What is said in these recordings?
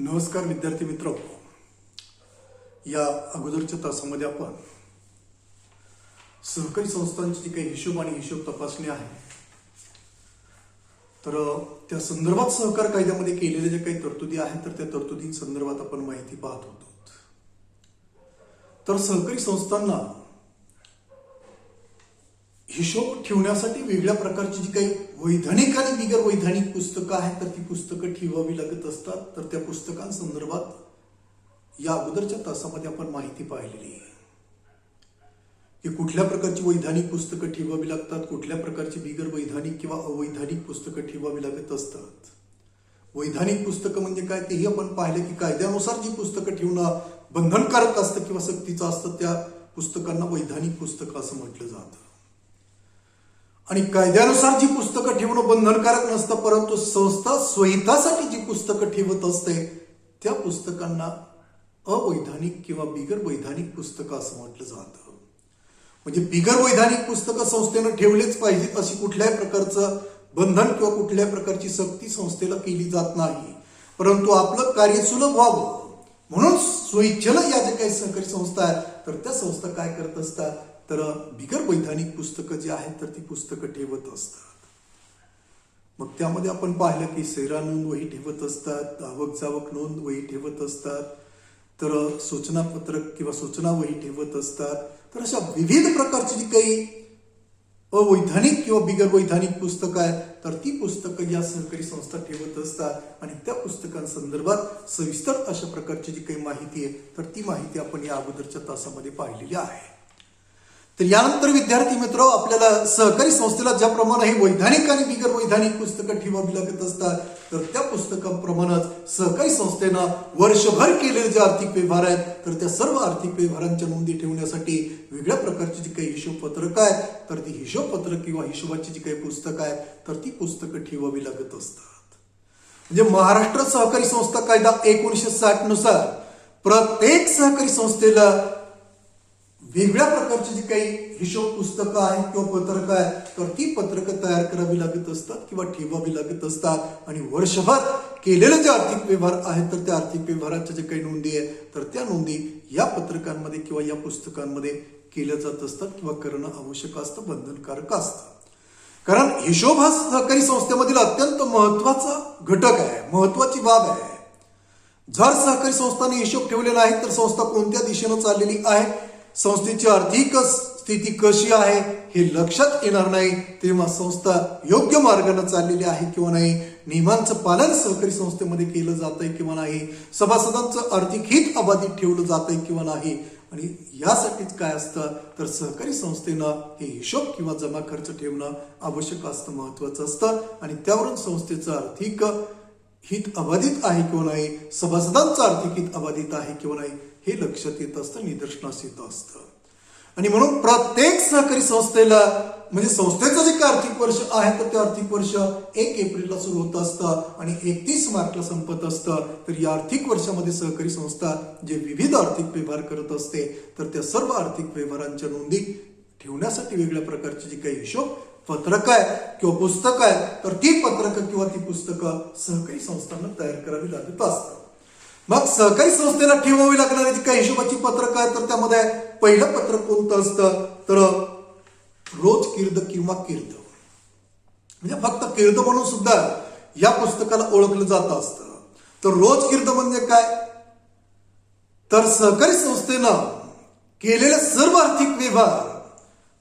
नमस्कार विद्यार्थी मित्र. या अगोदरच्या तासामध्ये आपण सहकारी संस्थांची जी काही हिशोब आणि हिशोब तपासणी आहे तर त्या संदर्भात सहकार कायद्यामध्ये केलेल्या ज्या काही तरतुदी आहेत तर त्या तरतुदी संदर्भात आपण माहिती पाहत होतो. तर सहकारी संस्थांना हिशोब ठेवण्यासाठी वेगळ्या प्रकारची जी काही वैधानिक आणि बिगर वैधानिक पुस्तकं आहेत तर ती पुस्तकं ठेवावी लागत असतात. तर त्या पुस्तकांसंदर्भात या अगोदरच्या तासामध्ये आपण माहिती पाहिलेली आहे. की कुठल्या प्रकारची वैधानिक पुस्तकं ठेवावी लागतात कुठल्या प्रकारची बिगर वैधानिक किंवा अवैधानिक पुस्तकं ठेवावी लागत असतात. वैधानिक पुस्तकं म्हणजे काय तेही आपण पाहिलं की कायद्यानुसार जी पुस्तकं ठेवणं बंधनकारक असतं किंवा सक्तीचं असतं त्या पुस्तकांना वैधानिक पुस्तकं असं म्हटलं जातं. आणि कायद्यानुसार जी पुस्तकं ठेवणं बंधनकारक नसतं परंतु संस्था स्वहितासाठी जी पुस्तकं ठेवत असते त्या पुस्तकांना अवैधानिक किंवा बिगर वैधानिक पुस्तकं असं म्हटलं जातं. म्हणजे बिगर वैधानिक पुस्तकं संस्थेनं ठेवलेच पाहिजेत अशी कुठल्याही प्रकारचं बंधन किंवा कुठल्याही प्रकारची सक्ती संस्थेला केली जात नाही. परंतु आपलं कार्य सुलभ व्हावं. म्हणून स्वइच्छेनं या ज्या काही सहकारी संस्था आहेत तर त्या संस्था काय करत असतात? तर बिगर वैधानिक पुस्तकं जी आहेत तर ती पुस्तकं ठेवत असतात. मग त्यामध्ये आपण पाहिलं की सैरा नोंद वही ठेवत असतात आवक जावक नोंद वही ठेवत असतात तर सूचना पत्रक किंवा सूचना वही ठेवत असतात. तर अशा विविध प्रकारची जी काही अवैधानिक किंवा बिगर वैधानिक पुस्तकं आहेत तर ती पुस्तकं या सहकारी संस्था ठेवत असतात. आणि त्या पुस्तकांसंदर्भात सविस्तर अशा प्रकारची जी काही माहिती आहे तर ती माहिती आपण या अगोदरच्या तासामध्ये पाहिलेली आहे. तर यानंतर विद्यार्थी मित्र आपल्याला सहकारी संस्थेला ज्याप्रमाणे हे वैधानिक आणि बिगर वैधानिक पुस्तकं ठेवावी लागत असतात तर त्या पुस्तकाप्रमाणेच सहकारी संस्थेनं वर्षभर केलेले जे आर्थिक व्यवहार आहेत तर त्या सर्व आर्थिक व्यवहारांच्या नोंदी ठेवण्यासाठी वेगळ्या प्रकारची जी काही हिशोब पत्रक तर ती हिशोब पत्रक किंवा हिशोबाची जी काही पुस्तकं आहेत तर ती पुस्तकं ठेवावी लागत असतात. म्हणजे महाराष्ट्र सहकारी संस्था कायदा एकोणीशे साठनुसार प्रत्येक सहकारी संस्थेला वेगळ्या प्रकारची जी काही हिशोब पुस्तकं आहेत किंवा पत्रकं आहेत तर ती पत्रकं तयार करावी लागत असतात किंवा ठेवावी लागत असतात. आणि वर्षभर केलेले जे आर्थिक व्यवहार आहेत तर त्या आर्थिक व्यवहाराच्या जे काही नोंदी आहेत तर त्या नोंदी या पत्रकांमध्ये किंवा या पुस्तकांमध्ये केल्या जात असतात किंवा करणं आवश्यक असतं बंधनकारक असतं. कारण हिशोब हा सहकारी संस्थेमधील अत्यंत महत्त्वाचा घटक आहे महत्वाची बाब आहे. जर सहकारी संस्थांनी हिशोब ठेवलेला आहे तर संस्था कोणत्या दिशेनं चाललेली आहे संस्थेची आर्थिक स्थिती कशी आहे हे लक्षात येणार नाही. तेव्हा संस्था योग्य मार्गाने चाललेली आहे किंवा नाही नियमांचं पालन सहकारी संस्थेमध्ये केलं जात आहे किंवा नाही सभासदांचं आर्थिक हित अबाधित ठेवलं जात आहे किंवा नाही आणि यासाठीच काय असतं तर सहकारी संस्थेनं हे हिशोब किंवा जमा खर्च ठेवणं आवश्यक असतं महत्वाचं असतं. आणि त्यावरून संस्थेचं आर्थिक हित अबाधित आहे किंवा नाही सभासदांचं आर्थिक हित अबाधित आहे किंवा नाही हे लक्षात येत असतं निदर्शनास येत असतं. आणि म्हणून प्रत्येक सहकारी संस्थेला म्हणजे संस्थेचं जे काही आर्थिक वर्ष आहे तर ते आर्थिक वर्ष एक एप्रिलला सुरू होत असतं आणि एकतीस मार्चला संपत असतं. तर या आर्थिक वर्षामध्ये सहकारी संस्था जे विविध आर्थिक व्यवहार करत असते तर त्या सर्व आर्थिक व्यवहारांच्या नोंदी ठेवण्यासाठी वेगळ्या प्रकारची जी काही हिशोब पत्रक आहे किंवा पुस्तक आहे तर ती पत्रकं किंवा ती पुस्तकं सहकारी संस्थांना तयार करावी लागत असतात. मग सहकारी संस्थेला ठेवावी लागणारी जी काही हिशोबाची पत्रक आहेत तर त्यामध्ये पहिलं पत्रक कोणतं असतं? तर रोज किर्द किंवा किर्द. म्हणजे फक्त किर्द म्हणून सुद्धा या पुस्तकाला ओळखलं जात असतं. तर रोज किर्द म्हणजे काय? तर सहकारी संस्थेनं केलेले सर्व आर्थिक व्यवहार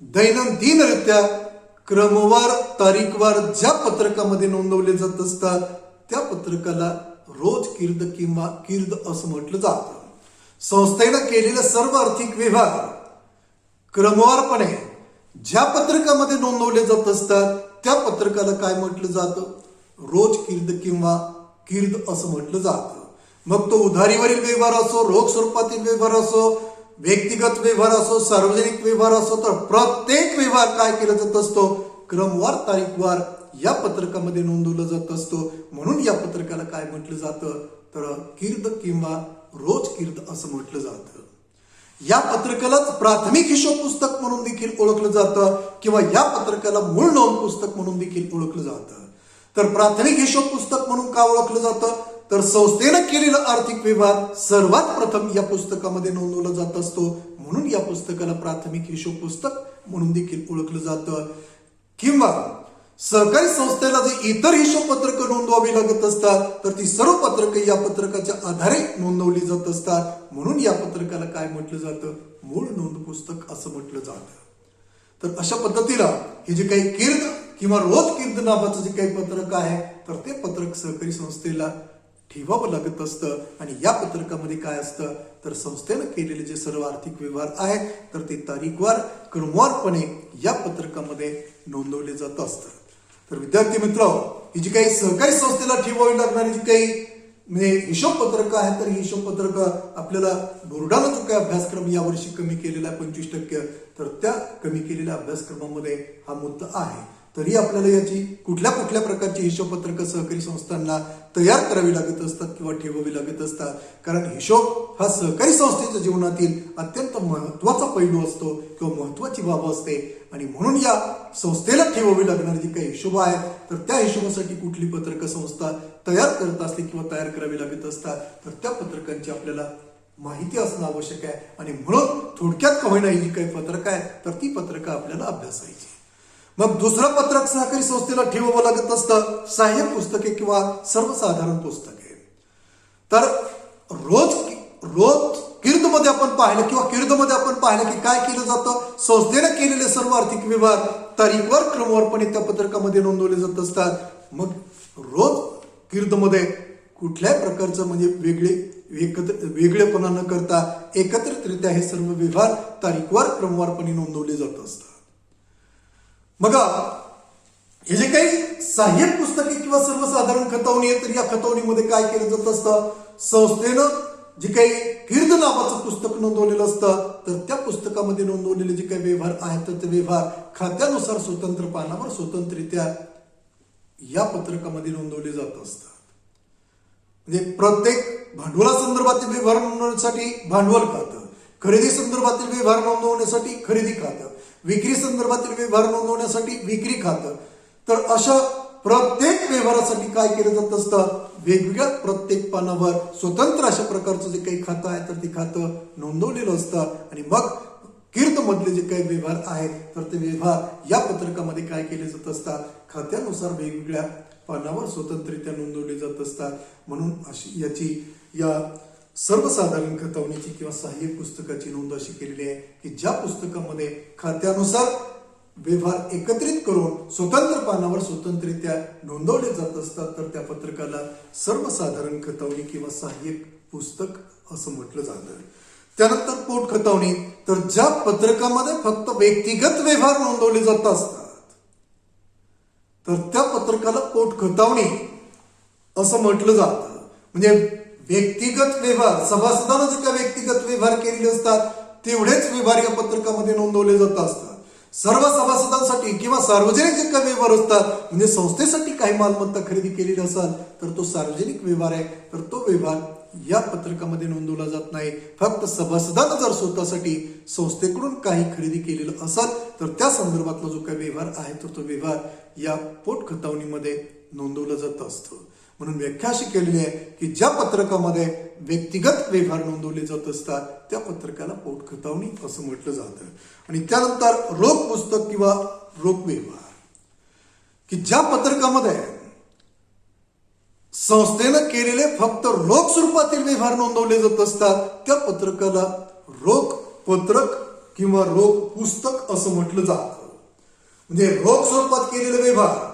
दैनंदिनरित्या क्रमवार तारीखवार ज्या पत्रकामध्ये नोंदवले जात असतात त्या पत्रकाला रोज किर्द किंवा किर्द असं म्हटलं जातं. संस्थेनं केलेलं सर्व आर्थिक व्यवहार क्रमवारपणे ज्या पत्रकामध्ये नोंदवले जात असतात त्या पत्रकाला काय म्हटलं जातं? रोज किर्द किंवा किर्द असं म्हटलं जातं. मग तो उधारीवरील व्यवहार असो रोख स्वरूपातील व्यवहार असो व्यक्तिगत व्यवहार असो सार्वजनिक व्यवहार असो तर प्रत्येक व्यवहार काय केला जात असतो? क्रमवार तारीखवार या पत्रकामध्ये नोंदवलं जात असतो. म्हणून या पत्रकाला काय म्हटलं जातं? तर कीर्द किंवा रोज कीर्द असं म्हटलं जातं. या पत्रकालाच प्राथमिक हिशोब पुस्तक म्हणून देखील ओळखलं जातं किंवा या पत्रकाला मूळ नोंद पुस्तक म्हणून देखील ओळखलं जातं. तर प्राथमिक हिशोब पुस्तक म्हणून का ओळखलं जातं? तर संस्थेनं केलेलं आर्थिक व्यवहार सर्वात प्रथम या पुस्तकामध्ये नोंदवलं जात असतो. म्हणून या पुस्तकाला प्राथमिक हिशोब पुस्तक म्हणून देखील ओळखलं जातं. किंवा सहकारी संस्थेला जे इतर हिशोब पत्रक नोंदवावी लागत असतात तर ती सर्व पत्रक या पत्रकाच्या आधारे नोंदवली जात असतात. म्हणून या पत्रकाला काय म्हटलं जातं? मूळ नोंद पुस्तक असं म्हटलं जातं. तर अशा पद्धतीला हे जे काही कीर्द किंवा रोज कीर्द नावाचं जे काही पत्रक आहे तर ते पत्रक सहकारी संस्थेला ठेवावं लागत असतं. आणि या पत्रकामध्ये काय असतं? तर संस्थेनं केलेले जे सर्व आर्थिक व्यवहार आहेत तर ते तारीखवार क्रमवारपणे या पत्रकामध्ये नोंदवले जात असतं तर विद्यार्थी मित्र ही जी काही सहकारी संस्थेला ठेवावी लागणारी जी काही म्हणजे हिशोब पत्रक आहे तर ही हिशोब पत्रक आपल्याला बोर्डानं जो काही अभ्यासक्रम यावर्षी कमी केलेला आहे पंचवीस टक्के तर त्या कमी केलेल्या अभ्यासक्रमामध्ये हा मुद्दा आहे. तरी आपल्याला याची कुठल्या कुठल्या प्रकारची हिशोबपत्रक सहकारी संस्थांना तयार करावी लागत असतात किंवा ठेवावी लागत असतात? कारण हिशोब हा सहकारी संस्थेच्या जीवनातील अत्यंत महत्त्वाचा पैलू असतो किंवा महत्वाची बाब असते. आणि म्हणून या संस्थेला ठेवावी लागणारी जी काही हिशोब आहे तर त्या हिशोबासाठी कुठली पत्रक संस्था तयार करत असते किंवा तयार करावी लागत असतात? तर त्या पत्रकांची आपल्याला माहिती असणं आवश्यक आहे. आणि म्हणून थोडक्यात का होईना ही जी काही पत्रक आहे तर ती पत्रकं आपल्याला अभ्यासायची मग दुसरं पत्रक सहकारी संस्थेला ठेवावं लागत असतं सहाय्यक पुस्तके किंवा सर्वसाधारण पुस्तके. तर रोज रोज कीर्दमध्ये आपण पाहिलं किंवा कीर्दमध्ये आपण पाहिलं की काय केलं जातं? संस्थेने केलेले सर्व आर्थिक व्यवहार तारीखवर क्रमवारपणे त्या पत्रकामध्ये नोंदवले जात असतात. मग रोज कीर्दमध्ये कुठल्याही प्रकारचं म्हणजे वेगळे एकत्र वेगळेपणा न करता एकत्रितरित्या हे सर्व व्यवहार तारीखवार क्रमवारपणे नोंदवले जात असतात. मग हे जे काही सहाय्यक पुस्तके किंवा सर्वसाधारण खतवणी आहे तर या खतवणीमध्ये काय केलं जात असतं? संस्थेनं जे काही कीर्द नावाचं पुस्तक नोंदवलेलं असतं तर त्या पुस्तकामध्ये नोंदवलेले जे काही व्यवहार आहेत तर ते व्यवहार खात्यानुसार स्वतंत्र पानावर स्वतंत्ररित्या या पत्रकामध्ये नोंदवले जात असतात. म्हणजे प्रत्येक भांडवला संदर्भातील व्यवहार नोंदवण्यासाठी भांडवल खातं खरेदी संदर्भातील व्यवहार नोंदवण्यासाठी खरेदी खातं. विक्री संदर्भातील व्यवहार नोंदवण्यासाठी विक्री खातं. तर अशा प्रत्येक व्यवहारासाठी काय केलं जात असतं? वेगवेगळ्या प्रत्येक पानावर स्वतंत्र अशा प्रकारचं जे काही खातं आहे तर ते खातं नोंदवलेलं असतं. आणि मग कीर्त मधले जे काही व्यवहार आहेत तर ते व्यवहार या पत्रकामध्ये काय केले जात असतात? खात्यानुसार वेगवेगळ्या पानावर स्वतंत्ररित्या नोंदवले जात असतात. म्हणून अशी याची या सर्वसाधारण खतवणीची किंवा सहाय्यक पुस्तकाची नोंद अशी केलेली आहे की ज्या पुस्तकामध्ये खात्यानुसार व्यवहार एकत्रित करून स्वतंत्र पानावर स्वतंत्ररित्या नोंदवले जात असतात तर त्या पत्रकाला सर्वसाधारण खतवणी किंवा सहाय्यक पुस्तक असं म्हटलं जातं. त्यानंतर पोट खतवणी तर ज्या पत्रकामध्ये फक्त व्यक्तिगत व्यवहार नोंदवले जात असतात तर त्या पत्रकाला पोट खतवणी असं म्हटलं जातं. म्हणजे व्यक्तिगत व्यवहार सभासदानं जे काही व्यक्तिगत व्यवहार केलेले असतात तेवढेच व्यवहार या पत्रकामध्ये नोंदवले जात असतात. सर्व सभासदांसाठी किंवा सार्वजनिक जे काही व्यवहार असतात म्हणजे संस्थेसाठी काही मालमत्ता खरेदी केलेली असाल तर तो सार्वजनिक व्यवहार आहे तर तो व्यवहार या पत्रकामध्ये नोंदवला जात नाही. फक्त सभासदानं जर स्वतःसाठी संस्थेकडून काही खरेदी केलेलं असाल तर त्या संदर्भातला जो काही व्यवहार आहे तर तो व्यवहार या पोट खतावणीमध्ये नोंदवलं जात असतं. म्हणून व्याख्या अशी केलेली आहे की ज्या पत्रकामध्ये व्यक्तिगत व्यवहार नोंदवले जात असतात त्या पत्रकाला पोटखतावणी असं म्हटलं जातं. आणि त्यानंतर रोख पुस्तक किंवा रोख व्यवहार. की ज्या पत्रकामध्ये संस्थेनं केलेले फक्त रोख स्वरूपातील व्यवहार नोंदवले जात असतात त्या पत्रकाला रोख पत्रक किंवा रोख पुस्तक असं म्हटलं जातं. म्हणजे रोख स्वरूपात केलेले व्यवहार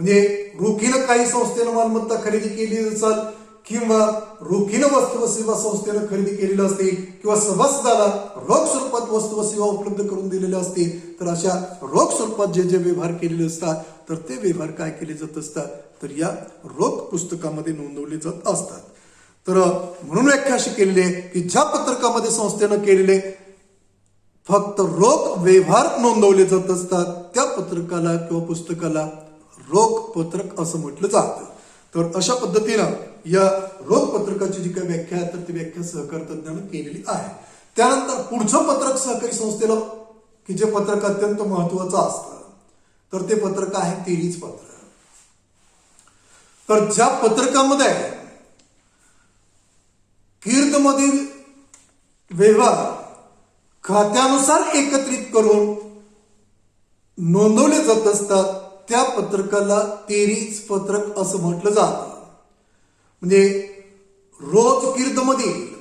म्हणजे रोखीनं काही संस्थेनं मालमत्ता खरेदी केली असाल किंवा रोखीनं वस्तू व सेवा संस्थेनं खरेदी केलेलं असतील किंवा सभासदाला रोख स्वरूपात वस्तू व सेवा उपलब्ध करून दिलेल्या असतील तर अशा रोख स्वरूपात जे जे व्यवहार केलेले असतात तर ते व्यवहार काय केले जात असतात? तर या रोख पुस्तकामध्ये नोंदवले जात असतात. तर म्हणून व्याख्या अशी केलेली आहे की ज्या पत्रकामध्ये संस्थेनं केलेले फक्त रोख व्यवहार नोंदवले जात असतात त्या पत्रकाला किंवा पुस्तकाला रोखपत्रक असं म्हटलं जातं. तर अशा पद्धतीनं या रोखपत्रकाची जी काही व्याख्या आहे तर ती व्याख्या सहकार तज्ञानं केलेली आहे. त्यानंतर पुढचं पत्रक सहकारी संस्थेला की जे पत्रक अत्यंत महत्वाचं असतं तर ते पत्रक आहे तेरीच पत्र तर ज्या पत्रकामध्ये कीर्दमधील व्यवहार खात्यानुसार एकत्रित करून नोंदवले जात असतात त्या पत्रकाला तेरीच पत्रक असं म्हटलं जात. म्हणजे रोज कीर्दमधील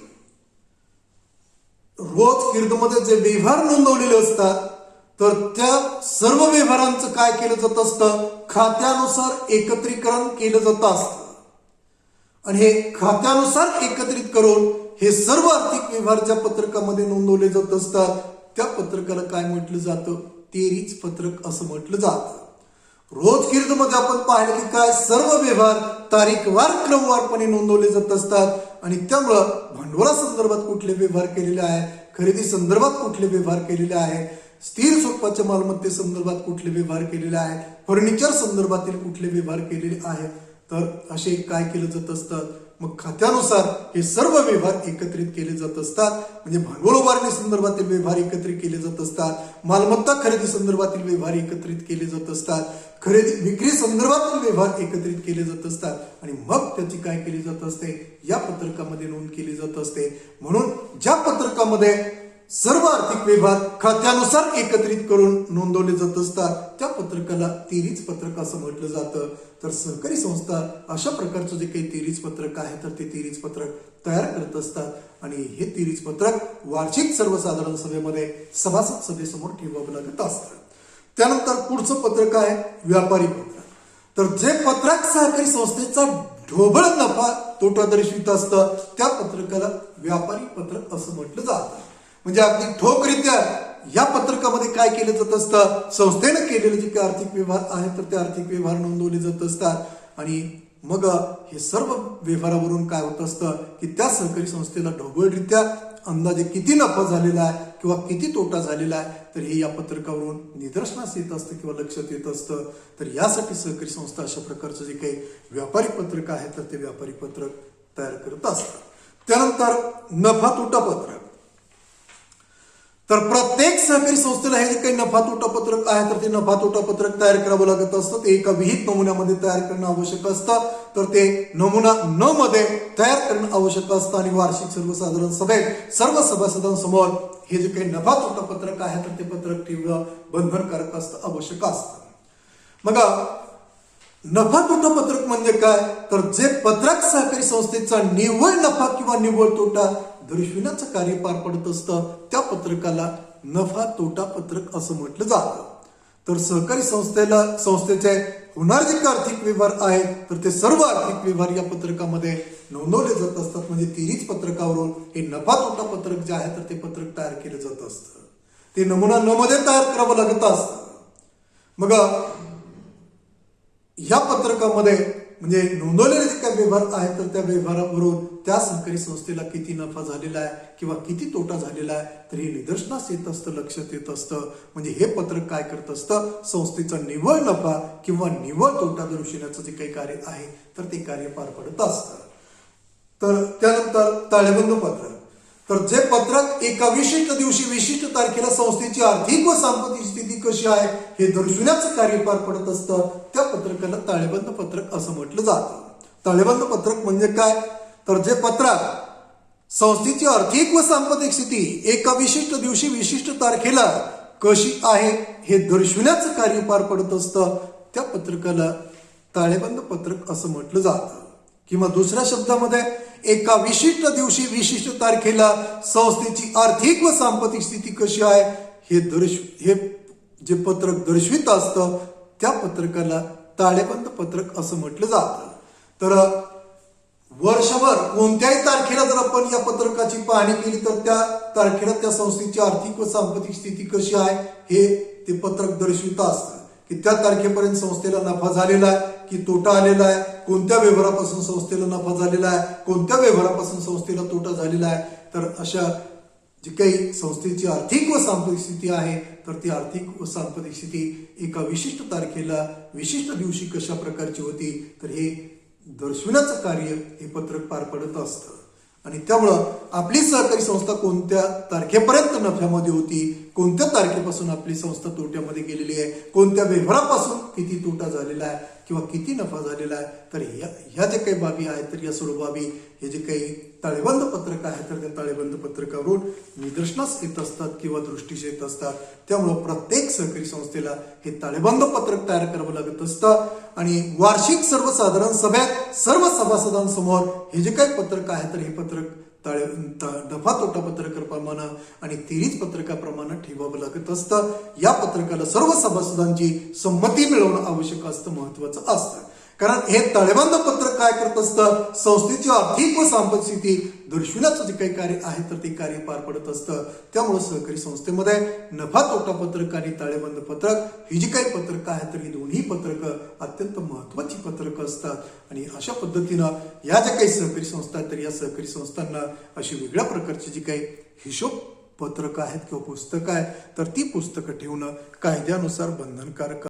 रोज किर्दमध्ये जे व्यवहार नोंदवलेले असतात तर त्या सर्व व्यवहारांचं काय केलं जात असतं? खात्यानुसार एकत्रीकरण केलं जात असतं. आणि हे खात्यानुसार एकत्रित करून हे सर्व आर्थिक व्यवहार ज्या पत्रकामध्ये नोंदवले जात असतात त्या पत्रकाला काय म्हटलं जातं? तेरीच पत्रक असं म्हटलं जातं. रोजमध्ये आपण पाहिलं की काय सर्व व्यवहार तारीखवार क्रमवारपणे नोंदवले जात असतात. आणि त्यामुळं भांडवला संदर्भात कुठले व्यवहार केलेले आहे खरेदी संदर्भात कुठले व्यवहार केलेले आहे स्थिर स्वरूपाच्या मालमत्ते संदर्भात कुठले व्यवहार केलेले आहे फर्निचर संदर्भातील कुठले व्यवहार केलेले आहेत तर असे काय केलं जात असतात मग खात्यानुसार हे सर्व व्यवहार एकत्रित केले जात असतात. म्हणजे भांडवल उभारणी संदर्भातील व्यवहार एकत्रित केले जात असतात. मालमत्ता खरेदी संदर्भातील व्यवहार एकत्रित केले जात असतात. खरेदी विक्री संदर्भातील व्यवहार एकत्रित केले जात असतात आणि मग त्याची काय केली जात असते? या पत्रकामध्ये नोंद केली जात असते. म्हणून ज्या पत्रकामध्ये सर्व आर्थिक व्यवहार खात्यानुसार एकत्रित करून नोंदवले जात असतात त्या पत्रकाला तेरीच पत्रक असं म्हटलं जातं. तर सहकारी संस्था अशा प्रकारचं जे काही तेरीच पत्रक आहे तर ते तेरीच पत्रक तयार करत असतात. आणि हे तेरीच पत्रक वार्षिक सर्वसाधारण सभेमध्ये सभासद सभेसमोर ठेवावं लागत असतं. त्यानंतर पुढचं पत्रक आहे व्यापारी पत्रक. तर जे पत्रक सहकारी संस्थेचा ढोबळ नफा तोटा दर्शवित असतं त्या पत्रकाला व्यापारी पत्रक असं म्हटलं जातं. म्हणजे अगदी ठोकरित्या या पत्रकामध्ये काय केलं जात असतं? संस्थेनं केलेले जे काही आर्थिक व्यवहार आहेत तर ते आर्थिक व्यवहार नोंदवले जात असतात. आणि मग हे सर्व व्यवहारावरून काय होत असतं? की त्या सहकारी संस्थेला ढोबळरित्या अंदाजे किती नफा झालेला आहे? किंवा किती तोटा झालेला आहे तर हे या पत्रकावरून निदर्शनास येत असतं किंवा लक्षात येत असतं. तर यासाठी सहकारी संस्था अशा प्रकारचं जे काही व्यापारी पत्रक आहे तर ते व्यापारी पत्रक तयार करत असतात. त्यानंतर नफा तोटा पत्रक. तर प्रत्येक सहकारी संस्थेला हे जे काही नफा तोटा पत्रक आहे तर ते नफा तोटा पत्रक तयार करावं लागत असतं. ते एका विहित नमुन्यामध्ये तयार करणं आवश्यक असतं. तर ते नमुना न मध्ये तयार करणं आवश्यक असतं. आणि वार्षिक सर्वसाधारण सभेत सर्व सभासदांसमोर हे जे काही नफा तोटा पत्रक आहे तर ते पत्रक ठेवणं बंधनकारक असतं आवश्यक असतं. मग नफा तोटा पत्रक म्हणजे काय? तर जे पत्रक सहकारी संस्थेचा निव्वळ नफा किंवा निव्वळ तोटा दर्शविण्याचं कार्य पार पडत असतं. त्या पत्रकाला नफा तोटा पत्रक असं म्हटलं जातं. तर सहकारी संस्थेला संस्थेचे होणार जे आर्थिक व्यवहार आहेत तर ते सर्व आर्थिक व्यवहार या पत्रकामध्ये नोंदवले जात असतात. म्हणजे तिरीच पत्रकावरून हे नफा तोटा पत्रक जे आहे तर ते पत्रक तयार केलं जात असतं. ते नमुना न मध्ये तयार करावं लागत असतं. मग या पत्रकामध्ये म्हणजे नोंदवलेले जे काही व्यवहार आहेत तर त्या व्यवहारावरून त्या सहकारी संस्थेला किती नफा झालेला आहे किंवा किती तोटा झालेला आहे तर हे निदर्शनास येत असतं लक्षात येत असतं. म्हणजे हे पत्रक काय करत असतं? संस्थेचा निव्वळ नफा किंवा निव्वळ तोटा दर्शविण्याचं जे काही कार्य आहे तर ते कार्य पार पडत असतं. तर त्यानंतर ताळेबंद पत्रक. तर जे पत्रक एका विशिष्ट दिवशी विशिष्ट तारखेला संस्थेची आर्थिक व सांपत्तिक स्थिती कशी आहे हे दर्शविण्याचं कार्य पार पडत असतं. त्या पत्रकाला ताळेबंद पत्रक असं म्हटलं जातं. ताळेबंद पत्रक म्हणजे काय? तर जे पत्रक संस्थेची आर्थिक व सांपत्तिक स्थिती एका विशिष्ट दिवशी विशिष्ट तारखेला कशी आहे हे दर्शविण्याचं कार्य पार पडत असतं. त्या पत्रकाला ताळेबंद पत्रक असं म्हटलं जातं. किंवा दुसऱ्या शब्दामध्ये एका विशिष्ट दिवशी विशिष्ट तारखेला संस्थेची आर्थिक व सांपत्तिक स्थिती कशी आहे हे दर्श हे जे पत्रक दर्शवित असतं त्या पत्रकाला ताळेबंद पत्रक असं म्हटलं जातं. तर वर्षभर कोणत्याही तारखेला जर आपण या पत्रकाची पाहणी केली तर त्या तारखेला त्या संस्थेची आर्थिक व सांपत्तिक स्थिती कशी आहे हे ते पत्रक दर्शवित असतं. की त्या तारखेपर्यंत संस्थेला नफा झालेला आहे की तोटा आलेला आहे कोणत्या व्यवहारापासून संस्थेला नफा झालेला आहे कोणत्या व्यवहारापासून संस्थेला तोटा झालेला आहे तर अशा जी काही संस्थेची आर्थिक व सांपदिक स्थिती आहे तर ती आर्थिक व सांपदिक स्थिती एका विशिष्ट तारखेला विशिष्ट दिवशी कशा प्रकारची होती तर हे दर्शविण्याचं कार्य हे पत्रक पार पडत असतं. आणि त्यामुळं आपली सहकारी संस्था कोणत्या तारखेपर्यंत नफ्यामध्ये होती कोणत्या तारखेपासून आपली संस्था तोट्यामध्ये गेलेली आहे कोणत्या व्यवहारापासून किती तोटा झालेला आहे किंवा किती नफा झालेला आहे तर ह्या ह्या जे काही बाबी आहेत तर या सर्व बाबी हे जे काही ताळेबंद पत्रक आहे तर त्या ताळेबंद पत्रकावरून निदर्शनास येत असतात किंवा दृष्टीस येत असतात. त्यामुळं प्रत्येक सहकारी संस्थेला हे ताळेबंद पत्रक तयार करावं लागत असतं. आणि वार्षिक सर्वसाधारण सभेत सर्व सभासदांसमोर हे जे काही पत्रक आहे तर हे पत्रक ताळे डफा तोटा पत्रकाप्रमाणे आणि तिरीच पत्रकाप्रमाणे ठेवावं लागत असतं. या पत्रकाला सर्व सभासदांची संमती मिळवणं आवश्यक असतं महत्वाचं असतं. कारण हे ताळेबंद पत्रक काय करत असतं? संस्थेची आर्थिक व सांपत स्थिती दर्शविण्याचं जे काही कार्य आहे तर ते कार्य पार पडत असतं. त्यामुळे सहकारी संस्थेमध्ये नफा तोटा पत्रक आणि ताळेबंद पत्रक ही जी काही पत्रक आहेत तर ही दोन्ही पत्रकं अत्यंत महत्वाची पत्रकं असतात. आणि अशा पद्धतीनं या ज्या काही सहकारी संस्था आहेत तर या सहकारी संस्थांना अशी वेगळ्या प्रकारची जी काही हिशोब पत्रकं आहेत किंवा पुस्तकं आहेत तर ती पुस्तकं ठेवणं कायद्यानुसार बंधनकारक